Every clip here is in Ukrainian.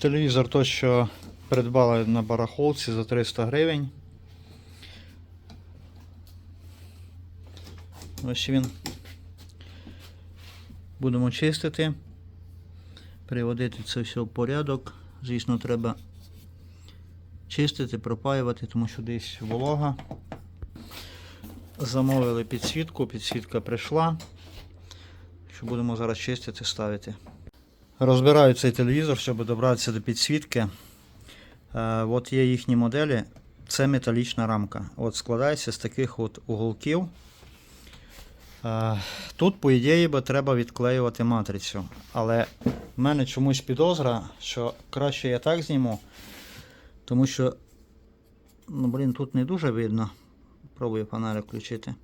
Телевізор той, що придбали на барахолці за 300 гривень. Ось він. Будемо чистити, приводити це все в порядок. Звісно, треба чистити, пропаювати, тому що десь волога. Замовили підсвітку, підсвітка прийшла. Що будемо зараз чистити, ставити. Розбираю цей телевізор, щоб добратися до підсвітки. Е, от є їхні моделі. Це металічна рамка. От складається з таких от уголків. Е, тут, по ідеї, би треба відклеювати матрицю. Але в мене чомусь підозра, що краще я так зніму. Тому що, ну, блін, тут не дуже видно. Пробую фонарик включити.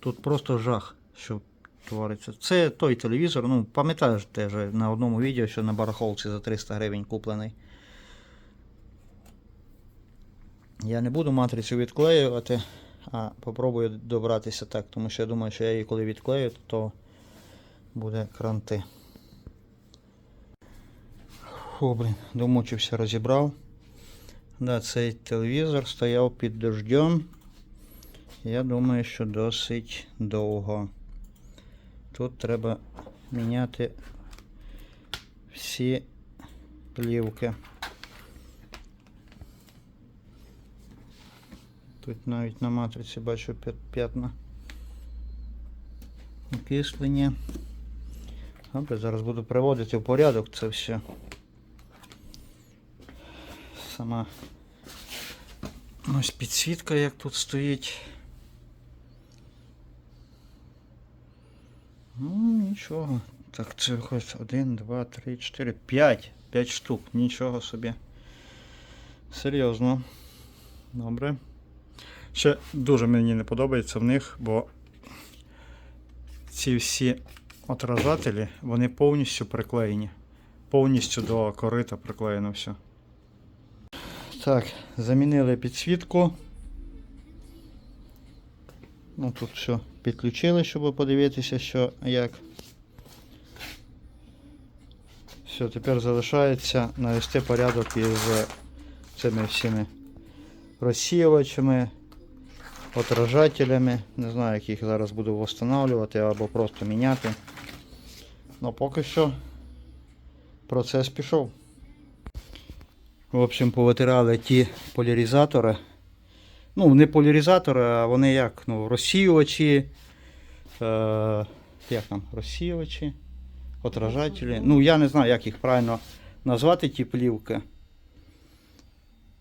Тут просто жах, що твориться. Це той телевізор, ну, пам'ятаєш теж на одному відео, що на барахолці за 300 гривень куплений. Я не буду матрицю відклеювати, а попробую добратися так, тому що я думаю, що я її коли відклею, то буде кранти. Фу, блін, домучився, розібрав. Да, цей телевізор стояв під дождем. Я думаю, що досить довго. Тут треба міняти всі плівки. Тут навіть на матриці бачу п'ятна окислення. Добре, зараз буду приводити в порядок це все. Сама ось підсвітка, як тут стоїть. Ну, нічого. Так, це виходить 1, 2, 3, 4, 5. 5 штук. Нічого собі. Серйозно. Добре. Ще дуже мені не подобається в них, бо ці всі отражателі, вони повністю приклеєні. Повністю до корита приклеєно все. Так, замінили підсвітку. Ну тут все підключили, щоб подивитися, що як. Все, тепер залишається навести порядок із цими всіми розсіювачами, отражателями. Не знаю, як їх зараз буду встановлювати або просто міняти. Ну поки що процес пішов. В общем, повитирали ті поляризатори. Ну, не поляризатори, а вони як? Ну, розсіювачі. Е, як там? Розсіювачі, отражателі. Ну, я не знаю, як їх правильно назвати, ті плівки.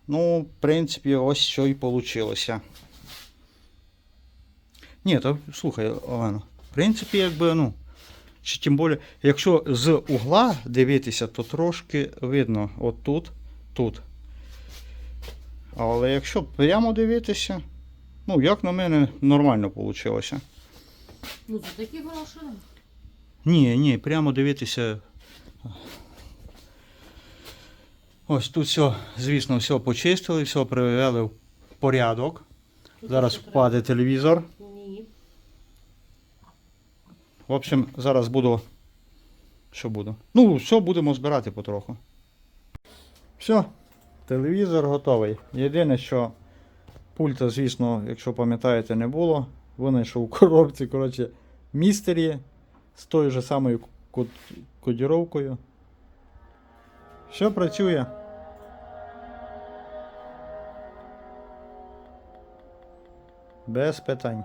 Ну, в принципі, ось що і вийшло. Ні, то слухай, Олено, в принципі, якби, ну. Чи тим більше, якщо з угла дивитися, то трошки видно от тут, тут. Але якщо прямо дивитися, ну, як на мене, нормально вийшло. Ну, це такі гроші. Ні, ні, прямо дивитися. Ось тут все, звісно, все почистили, все привели в порядок. Тут Зараз впаде телевізор. Ні. В общем, зараз буду. Що буду? Ну, все будемо збирати потроху. Все, телевізор готовий. Єдине, що пульта, звісно, якщо пам'ятаєте, не було. Винайшов у коробці, коротше, містері з тою же самою код- кодіровкою. Все працює. Без питань.